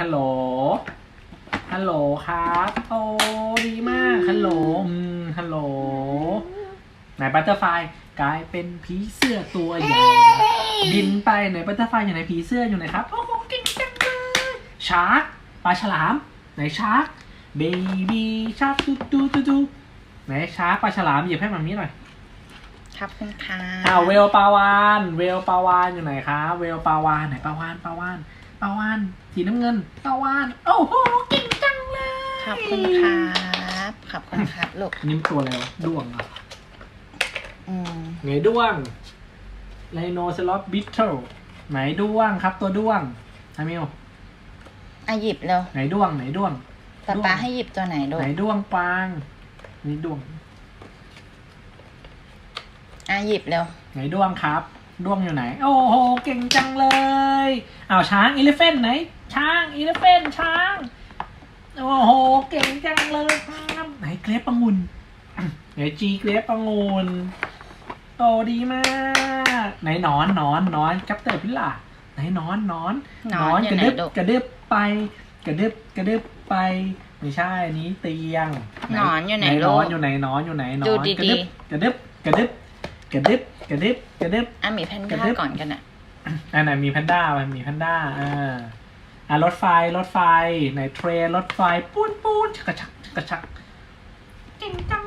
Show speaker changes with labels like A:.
A: ฮัลโหล ฮัลโหลครับ โอ้ดีมาก ฮัลโหลอืมฮัลโหล ไหนบัตเตอร์ไฟกลายเป็นผีเสื้อตัวใหญ่บินไปไหนบัตเตอร์ไฟอยู่ไหนผีเสื้ออยู่ไหนครับโอ้โหเก่งจังเลยชาร์กปลาฉลาม ไหนชาร์กเบบี้ชาร์กดูดูดูดูไหนชาร์กปลาฉลามหยิบให้มามีหน่อย
B: ครับคุณค่ะ
A: อ้าวเวลปาวาน เวลปาวานอยู่ไหนคะเวลปาวานไหนปาวานปาวาน ปาวานสีน้ำเงินปาวานโอ้โหเก่งจังเลย
B: ขอบคุณครับขอบคุณครับลูก
A: นี่มันตัวอะไรวะด้วงเหรอะ
B: อืม
A: ไหนด้วงไลโนเซลอสบิทเทิลไหนด้วงครับ ตัวด้วงฮามิล
B: อะหยิบเร็ว
A: ไหนด้วงไหนด้วง
B: ป๊าป๊าให้หยิบตัวไหนลูก
A: ไหนด้วงปางนี่ด้วง
B: อะหยิบเร็ว
A: ไหนด้วงครับ ด้วงอยู่ไหน โอ้โห เก่งจังเลยอ้าวช้างอีเลฟเฟนไหน ช้างอีเลฟเฟนช้าง โอ้โห เก่งจังเลยครับไหนเกรฟปังุนไหนจีเกรฟปังุนโอ้ดีมาก ไหนหนอนหนอนหนอนจับเตอร์พิล่าไหนหนอนหนอน
B: หนอนอยู่
A: กระ
B: ไหน
A: ดึบ
B: ลูก
A: กระดึบไป กระดึบกระดึบไปไม่ใช่อันนี้เตียง
B: หนอนอยู่ไหน
A: หน
B: ลู
A: อกนอยู่ไหนหนอนอยู่ไหนหนอน
B: ดู
A: กระ
B: ดี
A: ดึบกระดึบกระดึบ กระดึบกระดึบกระดึบ
B: อะมีแพน
A: กระ
B: ด้า
A: ดึ๊บ
B: ก่อนกันอะ
A: อันไหนมีแพนด้ามันมีแพนด้าอ่าอ่ารถไฟรถไฟไหนเทรนรถไฟปูนปูนชักกระชักชักกระชักเก่งจัง